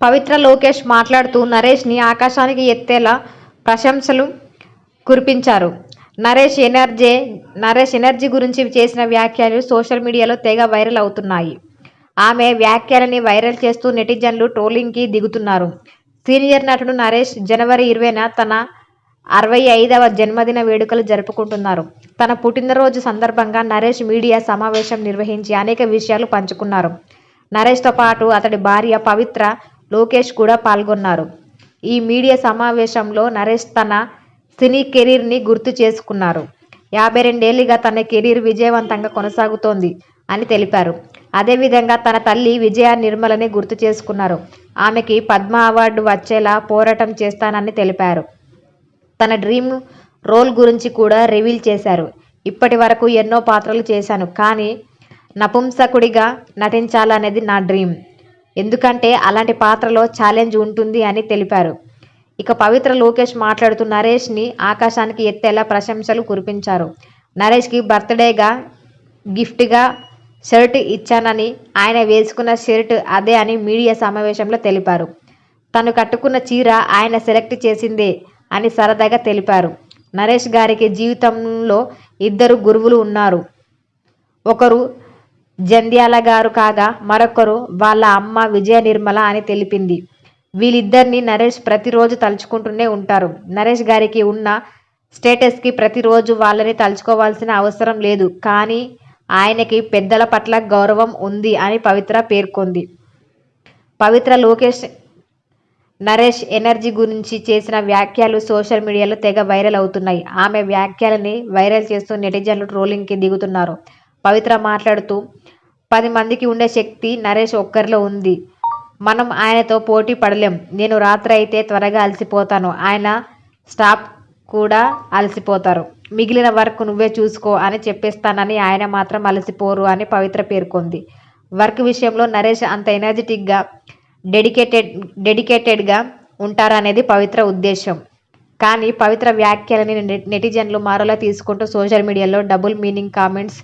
పవిత్ర లోకేష్ మాట్లాడుతూ నరేష్ని ఆకాశానికి ఎత్తేలా ప్రశంసలు కురిపించారు. నరేష్ ఎనర్జీ నరేష్ ఎనర్జీ గురించి చేసిన వ్యాఖ్యలు సోషల్ మీడియాలో తెగ వైరల్ అవుతున్నాయి. ఆమె వ్యాఖ్యలని వైరల్ చేస్తూ నెటిజన్లు ట్రోలింగ్కి దిగుతున్నారు. సీనియర్ నటుడు నరేష్ జనవరి ఇరవైన తన అరవై ఐదవ జన్మదిన వేడుకలు జరుపుకుంటున్నారు. తన పుట్టినరోజు సందర్భంగా నరేష్ మీడియా సమావేశం నిర్వహించి అనేక విషయాలు పంచుకున్నారు. నరేష్తో పాటు అతడి భార్య పవిత్ర లోకేష్ కూడా పాల్గొన్నారు. ఈ మీడియా సమావేశంలో నరేష్ తన సినీ కెరీర్ని గుర్తు చేసుకున్నారు. యాభై రెండేళ్ళుగా తన కెరీర్ విజయవంతంగా కొనసాగుతోంది అని తెలిపారు. అదేవిధంగా తన తల్లి విజయ నిర్మలని గుర్తు చేసుకున్నారు. ఆమెకి పద్మ అవార్డు వచ్చేలా పోరాటం చేస్తానని తెలిపారు. తన డ్రీమ్ రోల్ గురించి కూడా రివీల్ చేశారు. ఇప్పటి వరకు ఎన్నో పాత్రలు చేశాను. కానీ నపుంసకుడిగా నటించాలనేది నా డ్రీమ్. ఎందుకంటే అలాంటి పాత్రలో ఛాలెంజ్ ఉంటుంది అని తెలిపారు. ఇక పవిత్ర లోకేష్ మాట్లాడుతూ నరేష్ని ఆకాశానికి ఎత్తేలా ప్రశంసలు కురిపించారు. నరేష్కి బర్త్డేగా గిఫ్ట్గా షర్ట్ ఇచ్చానని ఆయన వేసుకున్న షర్ట్ అదే అని మీడియా సమావేశంలో తెలిపారు. తను కట్టుకున్న చీర ఆయన సెలెక్ట్ చేసిందే అని సరదాగా తెలిపారు. నరేష్ గారికి జీవితంలో ఇద్దరు గురువులు ఉన్నారు. ఒకరు జంధ్యాల గారు కాగా మరొకరు వాళ్ళ అమ్మ విజయ నిర్మల అని తెలిపింది. వీళ్ళిద్దరిని నరేష్ ప్రతిరోజు తలుచుకుంటూనే ఉంటారు. నరేష్ గారికి ఉన్న స్టేటస్కి ప్రతిరోజు వాళ్ళని తలుచుకోవాల్సిన అవసరం లేదు. కానీ ఆయనకి పెద్దల పట్ల గౌరవం ఉంది అని పవిత్ర పేర్కొంది. పవిత్ర లోకేష్ నరేష్ ఎనర్జీ గురించి చేసిన వ్యాఖ్యలు సోషల్ మీడియాలో తెగ వైరల్ అవుతున్నాయి. ఆమె వ్యాఖ్యలని వైరల్ చేస్తూ నెటిజన్లు ట్రోలింగ్కి దిగుతున్నారు. పవిత్ర మాట్లాడుతూ పది మందికి ఉండే శక్తి నరేష్ ఒక్కరిలో ఉంది. మనం ఆయనతో పోటీ పడలేం. నేను రాత్రి అయితే త్వరగా అలసిపోతాను. ఆయన స్టాఫ్ కూడా అలసిపోతారు. మిగిలిన వర్క్ నువ్వే చూసుకో అని చెప్పేస్తానని ఆయన మాత్రం అలసిపోరు అని పవిత్ర పేర్కొంది. వర్క్ విషయంలో నరేష్ అంత ఎనర్జెటిక్గా డెడికేటెడ్ డెడికేటెడ్గా ఉంటారనేది పవిత్ర ఉద్దేశం కానీ పవిత్ర వ్యాఖ్యలని నెటిజన్లు మరోలా తీసుకుంటూ సోషల్ మీడియాలో డబుల్ మీనింగ్ కామెంట్స్